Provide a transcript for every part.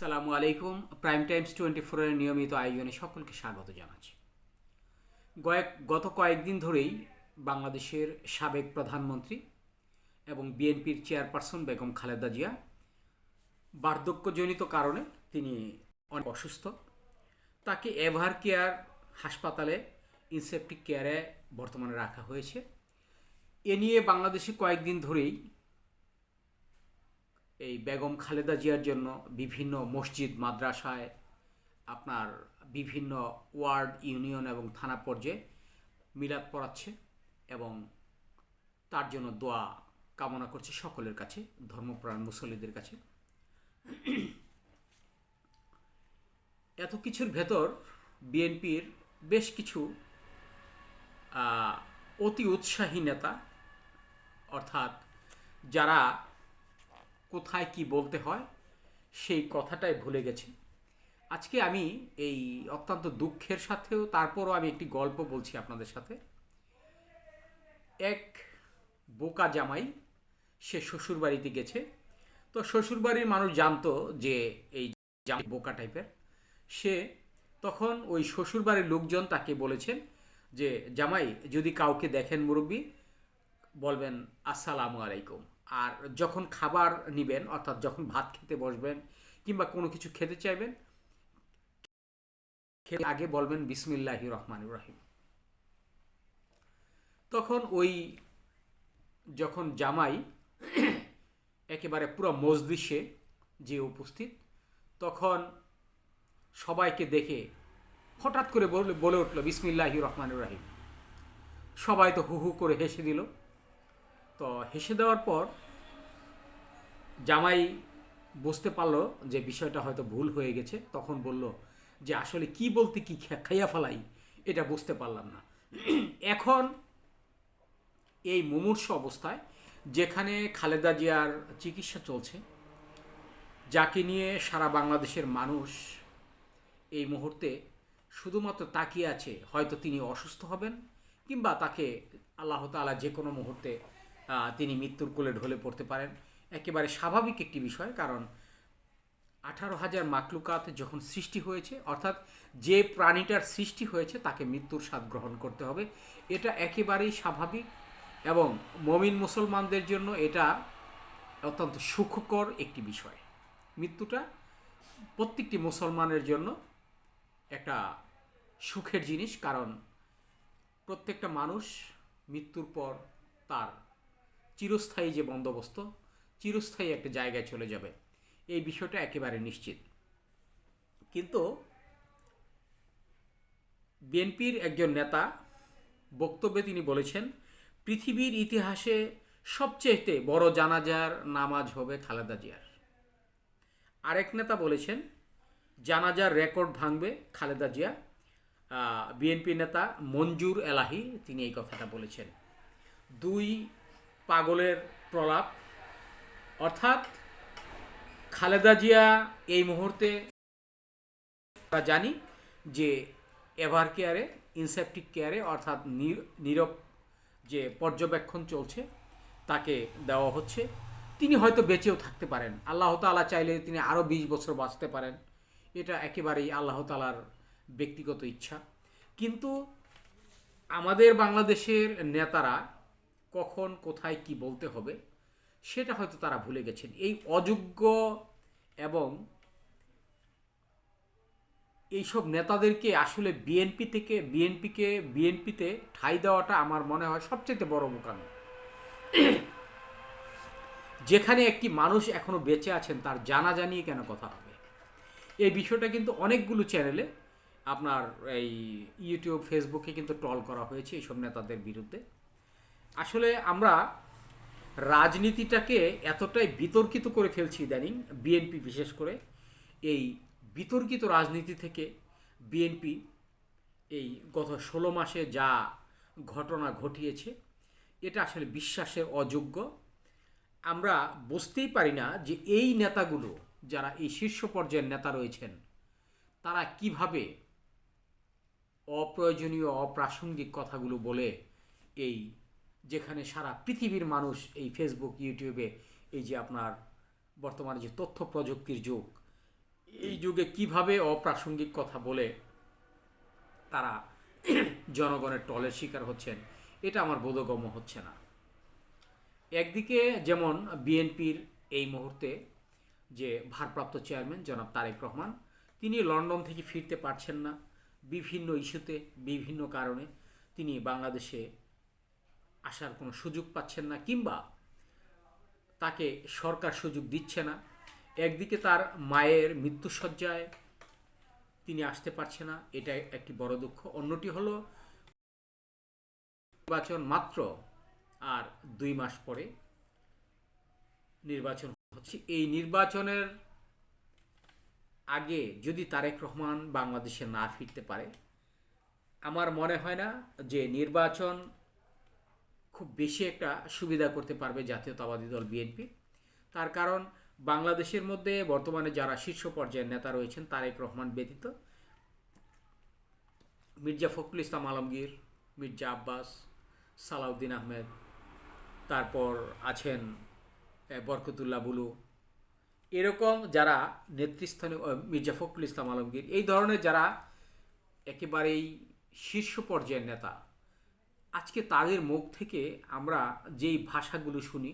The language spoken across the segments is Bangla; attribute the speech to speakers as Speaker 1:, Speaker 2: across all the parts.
Speaker 1: আসসালামু আলাইকুম। প্রাইম টাইমস টোয়েন্টি ফোরের নিয়মিত আয়োজনে সকলকে স্বাগত জানাচ্ছি। কয়েক, গত কয়েকদিন ধরেই বাংলাদেশের সাবেক প্রধানমন্ত্রী এবং বিএনপির চেয়ারপারসন বেগম খালেদা জিয়া বার্ধক্যজনিত কারণে তিনি অনেক অসুস্থ। তাকে এভার কেয়ার হাসপাতালে ইনসেপটিক কেয়ারে বর্তমানে রাখা হয়েছে। এ নিয়ে বাংলাদেশে কয়েকদিন ধরেই এই বেগম খালেদা জিয়ার জন্য বিভিন্ন মসজিদ, মাদ্রাসায় আপনার বিভিন্ন ওয়ার্ড, ইউনিয়ন এবং থানা পর্যায়ে মিলাদ পড়াচ্ছে এবং তার জন্য দোয়া কামনা করছে সকলের কাছে ধর্মপ্রাণ মুসল্লিদের কাছে। এত কিছুর ভেতর বিএনপির বেশ কিছু অতি উৎসাহী নেতা, অর্থাৎ যারা কোথায় কি বলতে হয়, সেই কথাটাই ভুলে গেছি। আজকে আমি এই অত্যন্ত দুঃখের সাথেও তারপরও আমি একটি গল্প বলছি আপনাদের সাথে। এক বোকা জামাই, সে শ্বশুরবাড়িতে গেছে। তো শ্বশুরবাড়ির মানুষ জানতো যে এই জামাই বোকা টাইপের। সে তখন ওই শ্বশুরবাড়ির লোকজন তাকে বলেছেন যে, জামাই, যদি কাউকে দেখেন মুরব্বী, বলবেন, আসসালামু আলাইকুম। আর যখন খাবার নিবেন, অর্থাৎ যখন ভাত খেতে বসবেন কিংবা কোনো কিছু খেতে চাইবেন, খেতে আগে বলবেন বিসমিল্লাহি রহমান রহিম। তখন ওই যখন জামাই একেবারে পুরো মজলিসে যে উপস্থিত, তখন সবাইকে দেখে হঠাৎ করে বলে উঠল, বিসমিল্লাহি রহমান রাহিম। সবাই তো হু হু করে হেসে দিল। তো হেসে দেওয়ার পর জামাই বুঝতে পারল যে বিষয়টা হয়তো ভুল হয়ে গেছে। তখন বলল যে আসলে কি বলতে কি খাইয়া ফেলাই, এটা বুঝতে পারলাম না। এখন এই মুমূর্ষ অবস্থায় যেখানে খালেদা জিয়ার চিকিৎসা চলছে, যাকে নিয়ে সারা বাংলাদেশের মানুষ এই মুহূর্তে শুধুমাত্র তাকিয়ে আছে, হয়তো তিনি অসুস্থ হবেন কিংবা তাকে আল্লাহ তাআলা যে কোনো মুহূর্তে তিনি মৃত্যুর কোলে ঢলে পড়তে পারেন। একেবারে স্বাভাবিক একটি বিষয়, কারণ আঠারো হাজার মাকলুকাত যখন সৃষ্টি হয়েছে, অর্থাৎ যে প্রাণীটার সৃষ্টি হয়েছে, তাকে মৃত্যুর স্বাদ গ্রহণ করতে হবে। এটা একেবারেই স্বাভাবিক এবং মমিন মুসলমানদের জন্য এটা অত্যন্ত সুখকর একটি বিষয়। মৃত্যুটা প্রত্যেকটি মুসলমানের জন্য একটা সুখের জিনিস, কারণ প্রত্যেকটা মানুষ মৃত্যুর পর তার চিরস্থায়ী যে বন্দোবস্ত, চিরস্থায়ী একটা জায়গায় চলে যাবে। এই বিষয়টা একেবারে নিশ্চিত। কিন্তু বিএনপির একজন নেতা বক্তব্যে তিনি বলেছেন, পৃথিবীর ইতিহাসে সবচেয়ে বড় জানাজার নামাজ হবে খালেদা জিয়ার। আরেক নেতা বলেছেন, জানাজার রেকর্ড ভাঙবে খালেদা জিয়া। বিএনপি নেতা মঞ্জুর এলাহি তিনি এই কথাটা বলেছেন। দুই পাগলের প্রলাপ। অর্থাৎ খালেদা জিয়া এই মুহূর্তে আমরা জানি যে এভার কেয়ারে, ইনসেপটিক কেয়ারে, অর্থাৎ নীর- নীরব যে পর্যবেক্ষণ চলছে, তাকে দেওয়া হচ্ছে। তিনি হয়তো বেঁচেও থাকতে পারেন। আল্লাহ তাআলা চাইলে তিনি আরও বিশ বছর বাঁচতে পারেন। এটা একেবারেই আল্লাহ তালার ব্যক্তিগত ইচ্ছা। কিন্তু আমাদের বাংলাদেশের নেতারা কখন, কোথায় কি বলতে হবে, সেটা হয়তো তারা ভুলে গেছেন। এই অযোগ্য এবং এইসব নেতাদেরকে আসলে বিএনপি থেকে বিএনপিকে বিএনপিতে ঠাঁই দেওয়াটা আমার মনে হয় সবচেয়ে বড় বোকামি। যেখানে একটি মানুষ এখনও বেঁচে আছেন, তার জানা জানিয়ে কেন কথা হবে? এই বিষয়টা কিন্তু অনেকগুলো চ্যানেলে আপনার এই ইউটিউব ফেসবুকে কিন্তু ট্রল করা হয়েছে এইসব নেতাদের বিরুদ্ধে। আসলে আমরা রাজনীতিটাকে এতটাই বিতর্কিত করে ফেলছি ইদানিং, বিএনপি বিশেষ করে, এই বিতর্কিত রাজনীতি থেকে বিএনপি এই গত ষোলো মাসে যা ঘটনা ঘটিয়েছে, এটা আসলে বিশ্বাসের অযোগ্য। আমরা বুঝতেই পারি না যে এই নেতাগুলো, যারা এই শীর্ষ পর্যায়ের নেতা রয়েছেন, তারা কীভাবে অপ্রয়োজনীয়, অপ্রাসঙ্গিক কথাগুলো বলে এই যেখানে সারা পৃথিবীর মানুষ এই ফেসবুক ইউটিউবে এই যে আপনার বর্তমানে যে তথ্য প্রযুক্তির যুগ, এই যুগে কীভাবে অপ্রাসঙ্গিক কথা বলে তারা জনগণের টলের শিকার হচ্ছেন, এটা আমার বোধগম্য হচ্ছে না। একদিকে যেমন বিএনপির এই মুহূর্তে যে ভারপ্রাপ্ত চেয়ারম্যান জনাব তারেক রহমান, তিনি লন্ডন থেকে ফিরতে পারছেন না। বিভিন্ন ইস্যুতে, বিভিন্ন কারণে তিনি বাংলাদেশে আসার কোনো সুযোগ পাচ্ছেন না কিংবা তাকে সরকার সুযোগ দিচ্ছে না। একদিকে তার মায়ের মৃত্যুসজ্জায় তিনি আসতে পারছে না এটা একটি বড় দুঃখ। অন্যটি হলো, নির্বাচন মাত্র আর দুই মাস পরে নির্বাচন হচ্ছে। এই নির্বাচনের আগে যদি তারেক রহমান বাংলাদেশে না ফিরতে পারে, আমার মনে হয় না যে নির্বাচন খুব বেশি একটা সুবিধা করতে পারবে জাতীয়তাবাদী দল বিএনপি তার কারণ বাংলাদেশের মধ্যে বর্তমানে যারা শীর্ষ পর্যায়ের নেতা রয়েছেন, তারেক রহমান ব্যতীত মির্জা ফখরুল ইসলাম আলমগীর, মির্জা আব্বাস, সালাউদ্দিন আহমেদ, তারপর আছেন বরকতুল্লাহ বুলু। এরকম যারা নেতৃস্থানীয় মির্জা ফখরুল ইসলাম আলমগীর, এই ধরনের যারা একেবারেই শীর্ষ পর্যায়ের নেতা আজকে তাদের মুখ থেকে আমরা যেই ভাষাগুলো শুনি,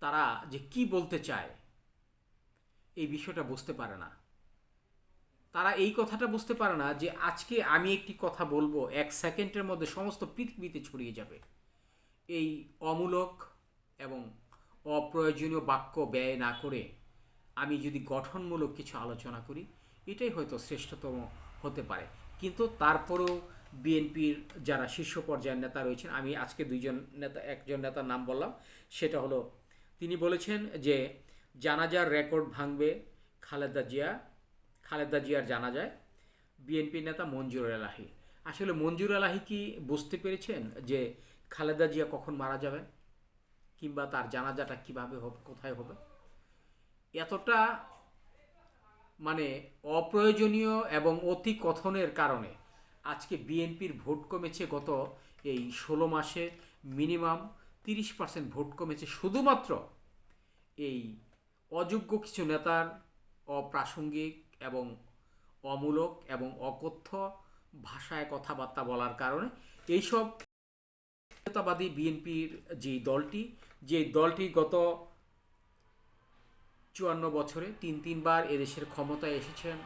Speaker 1: তারা যে কি বলতে চায়, এই বিষয়টা বুঝতে পারে না। তারা এই কথাটা বুঝতে পারে না যে আজকে আমি একটি কথা বলব, এক সেকেন্ডের মধ্যে সমস্ত পৃথিবীতে ছড়িয়ে যাবে। এই অমূলক এবং অপ্রয়োজনীয় বাক্য ব্যয় না করে আমি যদি গঠনমূলক কিছু আলোচনা করি, এটাই হয়তো শ্রেষ্ঠতম হতে পারে। কিন্তু তারপরেও বিএনপির যারা শীর্ষ পর্যায়ের নেতা রয়েছেন, আমি আজকে দুইজন নেতা, একজন নেতার নাম বললাম, সেটা হলো, তিনি বলেছেন যে জানাজার রেকর্ড ভাঙবে খালেদা জিয়া, খালেদা জিয়ার জানা যায় বিএনপি নেতা মঞ্জুর এলাহি আসলে মঞ্জুর এলাহি কি বুঝতে পেরেছেন যে খালেদা জিয়া কখন মারা যাবে কিংবা তার জানাজাটা কীভাবে হবে, কোথায় হবে? এতটা মানে অপ্রয়োজনীয় এবং অতি কথনের কারণে আজকে বিএনপির ভোট কমেছে গত এই ষোলো মাসে, মিনিমাম তিরিশ পার্সেন্ট ভোট কমেছে শুধুমাত্র এই অযোগ্য কিছু নেতার অপ্রাসঙ্গিক এবং অমূলক এবং অকথ্য ভাষায় কথাবার্তা বলার কারণে এইসব জাতীয়তাবাদী বিএনপির যে দলটি যে দলটি গত চুয়ান্ন বছরে তিন তিনবার এদেশের ক্ষমতায় এসেছেন,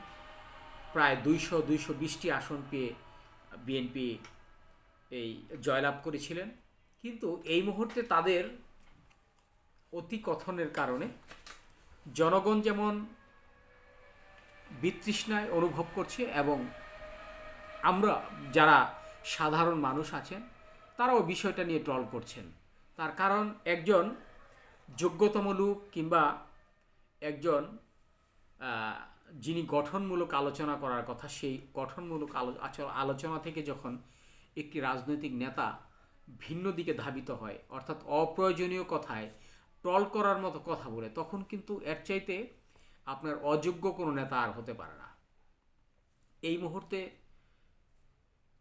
Speaker 1: প্রায় দুইশো দুইশো বিশটি আসন পেয়ে বিএনপি এই জয়লাভ করেছিলেন। কিন্তু এই মুহূর্তে তাদের অতি কথনের কারণে জনগণ যেমন বিতৃষ্ণায় অনুভব করছে এবং আমরা যারা সাধারণ মানুষ আছেন, তারাও বিষয়টা নিয়ে ট্রল করছেন। তার কারণ একজন যোগ্যতম লোক কিংবা একজন যিনি গঠনমূলক আলোচনা করার কথা, সেই গঠনমূলক আলোচনা থেকে যখন একটি রাজনৈতিক নেতা ভিন্ন দিকে ধাবিত হয়, অর্থাৎ অপ্রয়োজনীয় কথায় ট্রল করার মতো কথা বলে, তখন কিন্তু এর চাইতে আপনার অযোগ্য কোনো নেতা আর হতে পারে না। এই মুহূর্তে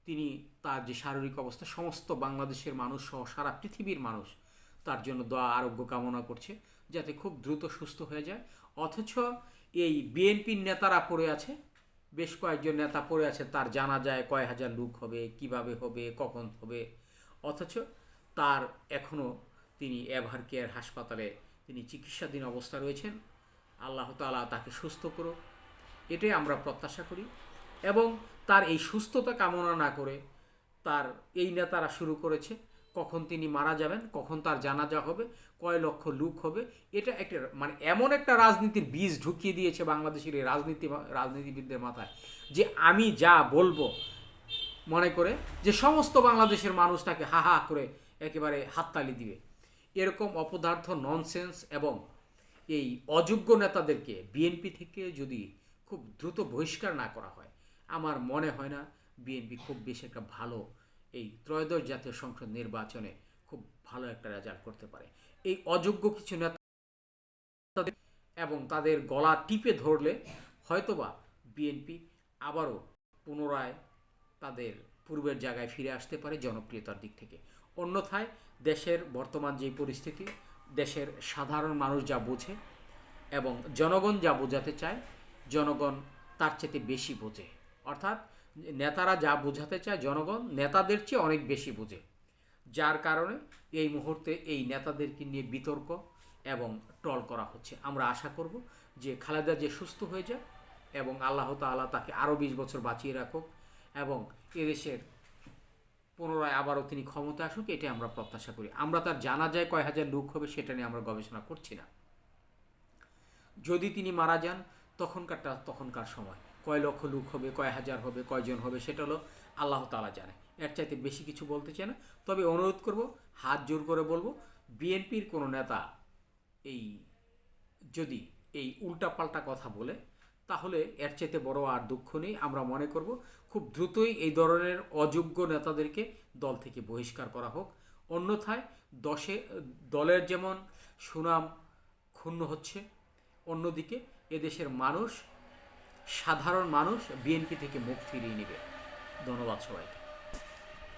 Speaker 1: তিনি তার যে শারীরিক অবস্থা, সমস্ত বাংলাদেশের মানুষ সহ সারা পৃথিবীর মানুষ তার জন্য দোয়া, আরোগ্য কামনা করছে, যাতে খুব দ্রুত সুস্থ হয়ে যায়। অথচ এই বিএনপির নেতারা পড়ে আছে, বেশ কয়েকজন নেতা পড়ে আছে, তার জানা যায় কয় হাজার লোক হবে, কীভাবে হবে, কখন হবে, অথচ তার এখনও তিনি এভার কেয়ার হাসপাতালে তিনি চিকিৎসাধীন অবস্থা রয়েছেন। আল্লাহ তাআলা তাকে সুস্থ করুক, এটাই আমরা প্রত্যাশা করি এবং তার এই সুস্থতা কামনা না করে তার এই নেতারা শুরু করেছে। কখন তিনি মারা যাবেন, কখন তার জানাজা হবে, কয় লক্ষ লোক হবে, এটা একটা মানে এমন একটা রাজনীতির বীজ ঢুকিয়ে দিয়েছে বাংলাদেশের এই রাজনীতি রাজনীতিবিদদের মাথায় যে আমি যা বলব মনে করে যে সমস্ত বাংলাদেশের মানুষ তাকে হা হা করে একেবারে হাততালি দিবে। এরকম অপদার্থ ননসেন্স এবং এই অযোগ্য নেতাদেরকে বিএনপি থেকে যদি খুব দ্রুত বহিষ্কার না করা হয়, আমার মনে হয় না বিএনপি খুব বেশি একটা ভালো এই ত্রয়োদশ জাতীয় সংসদ নির্বাচনে খুব ভালো একটা রেজাল্ট করতে পারে। এই অযোগ্য কিছু নেতা এবং তাদের গলা টিপে ধরলে হয়তোবা বিএনপি আবারও পুনরায় তাদের পূর্বের জায়গায় ফিরে আসতে পারে জনপ্রিয়তার দিক থেকে। অন্যথায় দেশের বর্তমান যে পরিস্থিতি, দেশের সাধারণ মানুষ যা বোঝে এবং জনগণ যা বোঝাতে চায়, জনগণ তার চেয়ে বেশি বোঝে। অর্থাৎ নেতারা যা বোঝাতে চায় জনগণ নেতাদের চেয়ে অনেক বেশি বোঝে। যার কারণে এই মুহূর্তে এই নেতাদেরকে নিয়ে বিতর্ক এবং ট্রল করা হচ্ছে। আমরা আশা করব যে খালেদা যে সুস্থ হয়ে যায় এবং আল্লাহ তাআলা তাকে আরও বিশ বছর বাঁচিয়ে রাখুক এবং এদেশের পুনরায় আবারও তিনি ক্ষমতা আসুক, এটাই আমরা প্রত্যাশা করি। আমরা তার জানা যায় কয় হাজার লোক হবে সেটা নিয়ে আমরা গবেষণা করছি না। যদি তিনি মারা যান, তখনকারটা তখনকার সময়। কয় লক্ষ লোক হবে, কয় হাজার হবে, কয়জন হবে, সেটা হলো আল্লাহ তালা জানে। এর চাইতে বেশি কিছু বলতে চাই না। তবে অনুরোধ করব, হাত জোর করে বলব, বিএনপির কোনো নেতা এই যদি এই উল্টাপাল্টা কথা বলে, তাহলে এর চাইতে বড় আর দুঃখ নেই। আমরা মনে করব, খুব দ্রুতই এই ধরনের অযোগ্য নেতাদেরকে দল থেকে বহিষ্কার করা হোক। অন্যথায় দশে, দলের যেমন সুনাম ক্ষুণ্ণ হচ্ছে, অন্যদিকে এদেশের মানুষ সাধারণ মানুষ বিএনপি থেকে মুখ ফিরিয়ে নেবে। ধন্যবাদ সবাইকে।